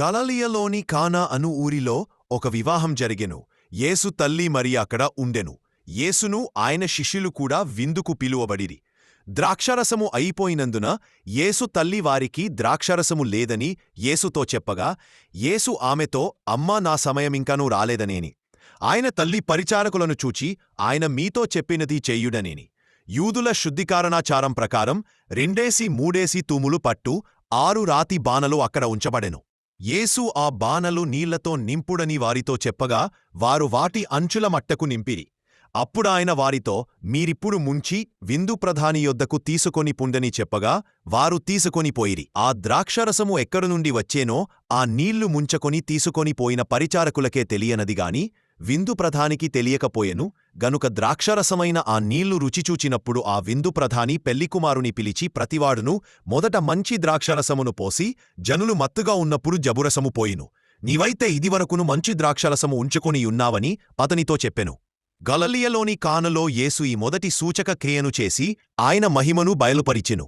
గలలియలోని కానా అను ఊరిలో ఒక వివాహం జరిగెను. యేసు తల్లి మరి అక్కడ ఉండెను. యేసును ఆయన శిష్యులు కూడా విందుకు పిలువబడిరి. ద్రాక్షరసము అయిపోయినందున యేసు తల్లి వారికి ద్రాక్షరసము లేదని యేసుతో చెప్పగా యేసు ఆమెతో అమ్మా నా సమయమింకనూ రాలేదనేని. ఆయన తల్లి పరిచారకులను చూచి ఆయన మీతో చెప్పినది చెయ్యుడనేని యూదుల శుద్ధికారణాచారం ప్రకారం రెండేసి మూడేసి తూములు పట్టు ఆరు రాతి బాణలు అక్కడ ఉంచబడెను. యేసు ఆ బానలు నీళ్ళతో నింపుడని వారితో చెప్పగా వారు వాటి అంచుల మట్టకు నింపిరి. అప్పుడాయన వారితో మీరిప్పుడు ముంచి విందు ప్రధాని యొద్దకు తీసుకొని పుండని చెప్పగా వారు తీసుకొని పోయిరి. ఆ ద్రాక్షరసము ఎక్కడి నుండి వచ్చేనో ఆ నీళ్ళు ముంచకొని తీసుకొని పోయిన పరిచారకులకే తెలియనదిగాని విందు ప్రధానికి తెలియకపోయెను. గనుక ద్రాక్షరసమైన ఆ నీళ్ళు రుచిచూచినప్పుడు ఆ విందు ప్రధాని పెళ్ళికుమారుని పిలిచి ప్రతివాడును మొదట మంచి ద్రాక్షరసమును పోసి జనులు మత్తుగా ఉన్నప్పుడు జబురసము పోయిను. నీవైతే ఇదివరకును మంచి ద్రాక్షరసము ఉంచుకొని ఉన్నావని అతనితో చెప్పెను. గలలియలోని కానలో యేసు ఈ మొదటి సూచక క్రియను చేసి ఆయన మహిమను బయలుపరిచెను.